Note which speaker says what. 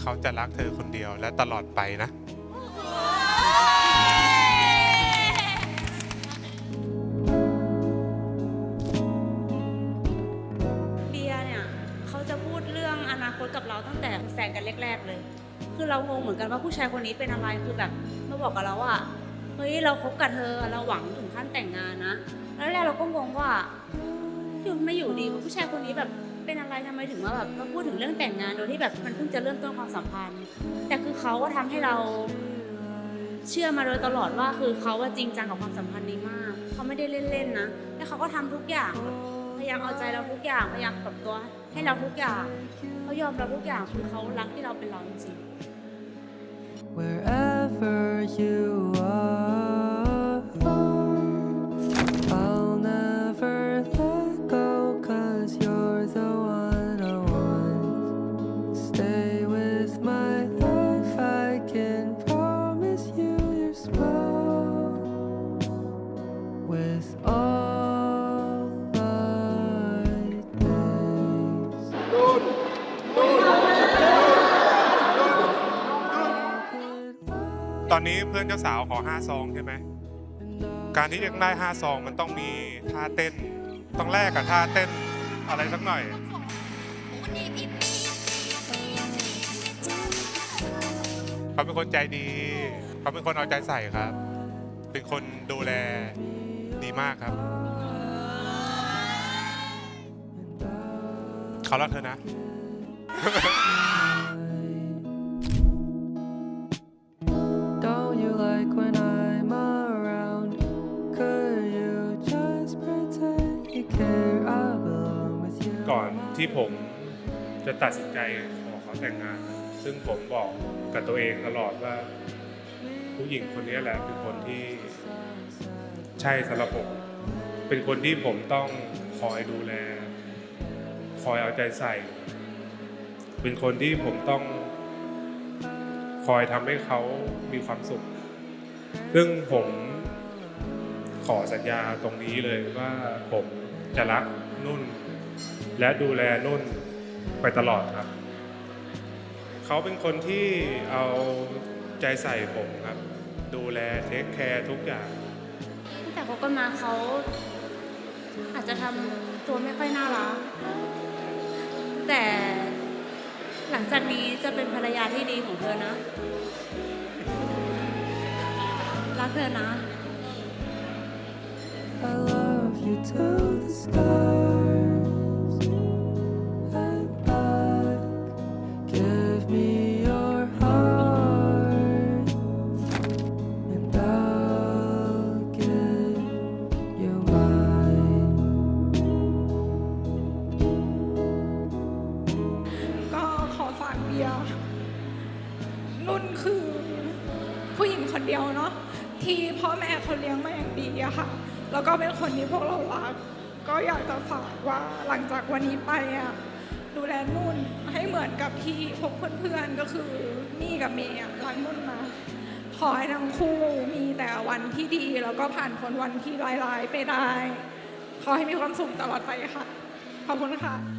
Speaker 1: เขาจะรักเธอคนเดียวและตลอดไปนะ
Speaker 2: เบียร์เนี่ยเขาจะพูดเรื่องอนาคตกับเราตั้งแต่แฟนกันแรกๆเลย คือเรางงเหมือนกันว่าผู้ชายคนนี้เป็นอะไรคือแบบมาบอกกับเราว่าเฮ้ยเราคบกับเธอเราหวังถึงขั้นแต่งงานนะแล้วแรกเราก็งงว่าอยู่ไม่อยู่ดีว่าผู้ชาย แบบเป็นอะไรทำไมถึงมาแบบมาพูดถึงเรื่องแต่งงานโดยที่แบบมันเพิ่งจะเริ่มต้นความสัมพันธ์ แต่คือเขาก็ทำให้เราเชื่อมาโดยตลอดว่าคือเขาว่าจริงจังกับความสัมพันธ์นี้มากเขาไม่ได้เล่นๆนะแล้วเขาก็ทำทุกอย่างพยายามเอาใจเราทุกอย่างพยายามปรับตัว ให้เราทุกอย่างเขายอมเราทุกอย่างคือเขารักที่เราเป็นเราจริง
Speaker 3: Wherever
Speaker 1: อนนี้เพื่อนเจ้าสาวขอห้าซองใช่ไหมการที่จะได้ห้าซองมันต้องมีท่าเต้น ต้องแลกกับท่าเต้นอะไรสักหน่อย เขาเป็นคนใจดี เขาเป็นคนเอาใจใส่ครับ เป็นคนดูแลดีมากครับ เขารักเธอนะ ก่อนที่ผมจะตัดสินใจขอเขาแต่งงาน ซึ่งผมบอกกับตัวเองตลอดว่า ผู้หญิงคนนี้แหละเป็นคนที่ใช่สำหรับผม เป็นคนที่ผมต้องคอยดูแล คอยเอาใจใส่ เป็นคนที่ผมต้องคอยทำให้เขามีความสุข ซึ่งผมขอสัญญาตรงนี้เลยว่าผมจะรักนุ่น และดูแลนุ่นไปตลอดครับ เขาเป็นคนที่เอาใจใส่ผมครับ ดูแลเทคแคร์ทุกอย่าง
Speaker 2: ๆตั้งแต่เขากันมาเขาอาจจะทำตัวไม่ค่อยน่ารัก แต่หลังจากนี้จะเป็นภรรยาที่ดีของเธอนะ รักเธอนะ
Speaker 3: I love you to the stars ี
Speaker 4: ยนุ่นคือผู้หญิงคนเดียวเนาะที่พ่อแม่เขาเลี้ยงมาอย่างดีอะค่ะ แล้วก็เป็นคนที่พวกเรารัก ก็อยากจะฝากว่าหลังจากวันนี้ไปอะดูแลนุ่นให้เหมือนกับที่พวกเพื่อนๆก็คือมี่กับเมย์รักนุ่นมาขอให้ทั้งคู่มีแต่วันที่ดี แล้วก็ผ่านพ้นวันที่ร้ายๆไปได้ ขอให้มีความสุขตลอดไปค่ะ ขอบคุณค่ะ